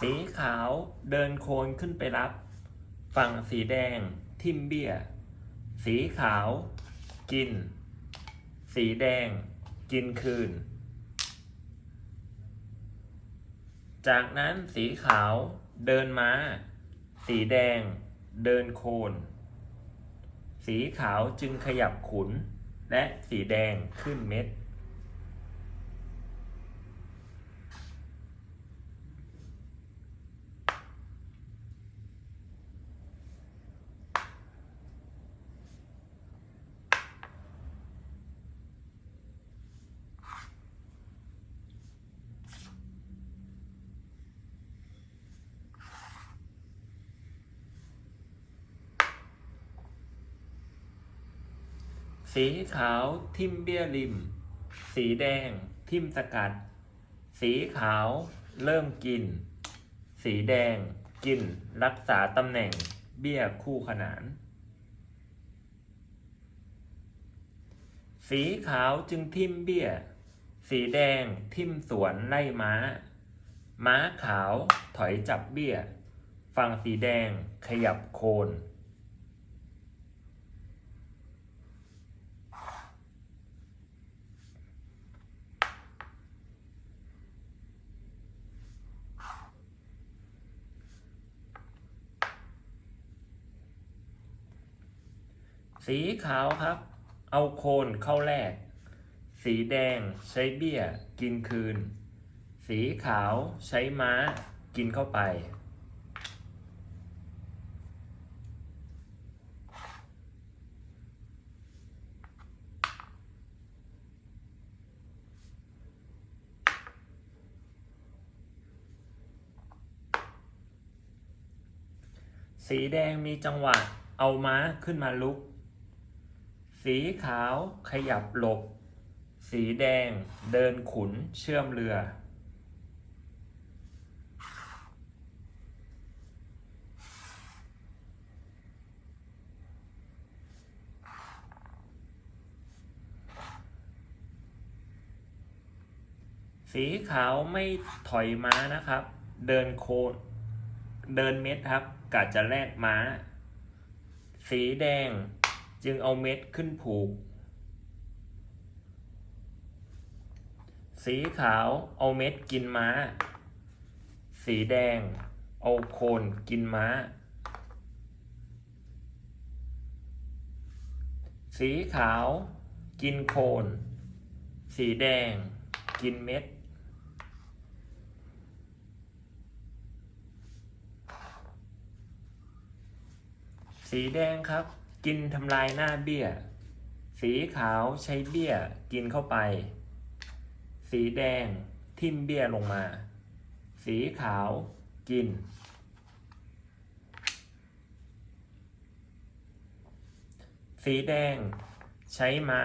สีขาวเดินโคนขึ้นไปรับ ฝั่งสีแดงทิมเบี้ย สีขาว กิน สีแดง กินคืน จากนั้นสีขาวเดินม้าสีแดง เดินโคน สีขาวจึงขยับขุน และสีแดงขึ้นเม็ด สีขาวทิมเบี้ยริม สีแดงทิมสกัด สีขาวเริ่มกิน สีแดงกินรักษาตำแหน่งเบี้ยคู่ขนาน สีขาวจึงทิมเบี้ย สีแดงทิมสวนไล่ม้า ม้าขาวถอยจับเบี้ย ฝั่งสีแดงขยับโคน สีขาวครับ เอาโคนเข้าแรกสีแดงใช้เบี้ยกินคืน สีขาวใช้ม้ากินเข้าไป สีแดงมีจังหวะเอาม้าขึ้นมาลุก สีขาวขยับหลบ สีแดงเดินขุนเชื่อมเรือ สีขาวไม่ถอยม้านะครับ เดินโคนเดินเม็ดครับกะจะแลกม้า สีแดง จึงเอาเม็ดขึ้นผูก สีขาวเอาเม็ดกินม้า สีแดงเอาโคนกินม้า สีขาวกินโคน สีแดงกินเม็ดสีแดงครับ กินทำลายหน้าเบี้ย สีขาวใช้เบี้ยกินเข้าไป สีแดงทิ่มเบี้ยลงมา สีขาวกิน สีแดงใช้ม้า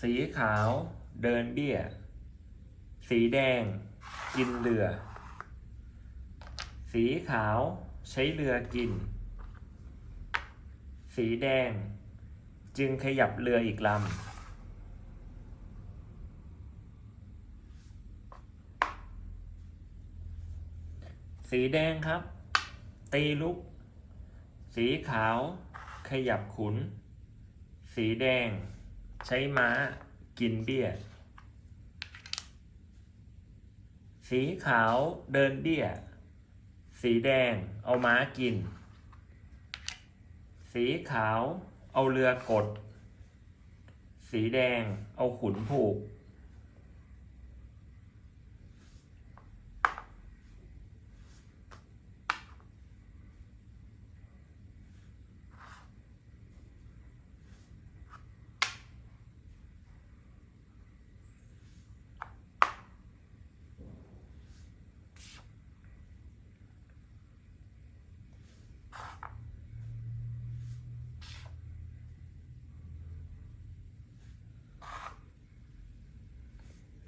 สีขาวเดินเบี้ย สีแดงกินเรือ สีขาวใช้เรือกิน สีแดง จึงขยับเรืออีกลำสีแดงครับ ตีลุก สีขาว ขยับขุน สีแดง ใช้ม้า กินเบี้ย สีขาวเดินเบี้ย สีแดงเอาม้ากิน สีขาวเอาเรือกด สีแดงเอาขุนผูก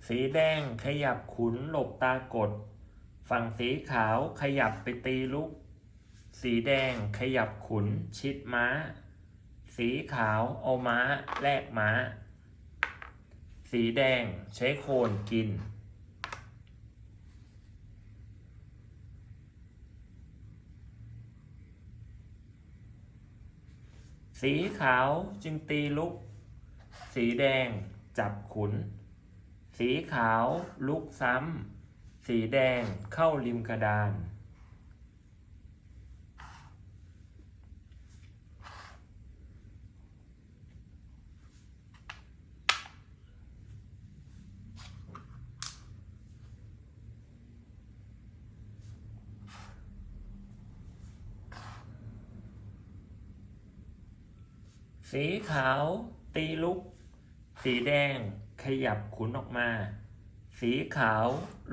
สีแดงขยับขุนหลบตากด ฝั่งสีขาวขยับไปตีลุก สีแดงขยับขุนชิดม้า สีขาวเอาม้าแลกม้า สีแดงใช้โคนกิน สีขาวจึงตีลุก สีแดงจับขุน สีขาวลุกซ้ำ สีแดงเข้าริมกระดาน สีขาวตีลุก สีแดง ขยับขุนออกมา สีขาว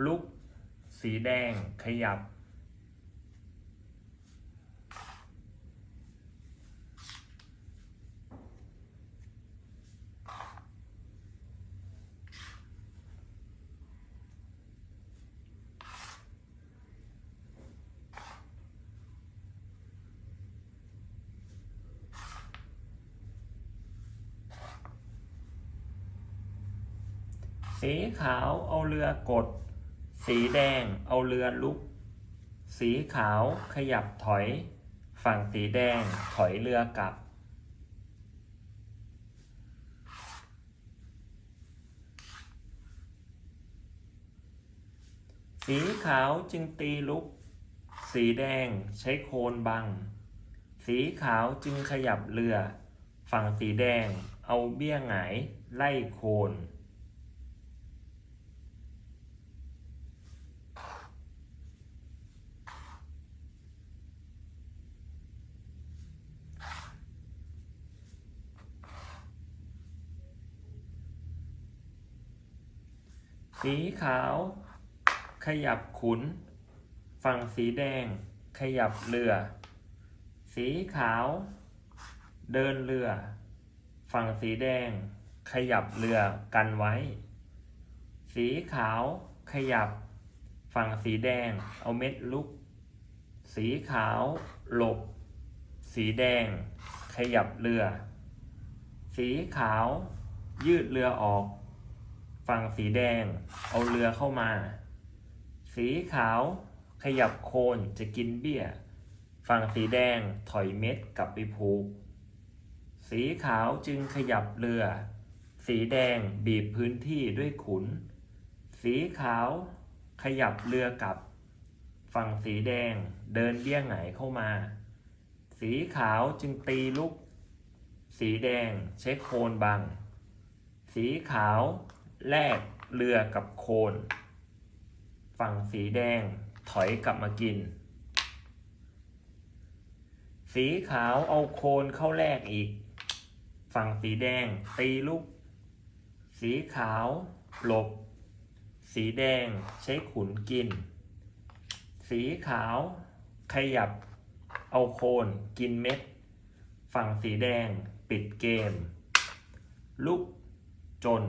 ลุก สีแดงขยับ สีขาวเอาเรือกด สีแดงเอาเรือลุก สีขาวขยับถอย ฝั่งสีแดงถอยเรือกลับ สีขาวจึงตีลุก สีแดงใช้โคนบัง สีขาวจึงขยับเรือ ฝั่งสีแดงเอาเบี้ยหงายไล่โคน สีขาว ขยับขุน ฝั่งสีแดง ขยับเรือ สีขาว เดินเรือ ฝั่งสีแดง ขยับเรือกันไว้ สีขาว ขยับ ฝั่งสีแดง เอาเม็ดลุก สีขาว หลบ สีแดง ขยับเรือ สีขาว ยืดเรือออก ฝั่งสีแดง เอาเรือเข้ามา สีขาวขยับโคนจะกินเบี้ย ฝั่งสีแดงถอยเม็ดกลับไปผูก สีขาวจึงขยับเรือ สีแดงบีบพื้นที่ด้วยขุน สีขาวขยับเรือกลับ ฝั่งสีแดงเดินเบี้ยหงายเข้ามา สีขาวจึงตีลุก สีแดงใช้โคนบัง สีขาว แลกเรือกับโคน ฝั่งสีแดงถอยกลับมากิน สีขาวเอาโคนเข้าแลกอีก ฝั่งสีแดงตีลุกสีขาวหลบ สีแดงใช้ขุนกิน สีขาวขยับเอาโคนกินเม็ด ฝั่งสีแดงปิดเกม ลุกจน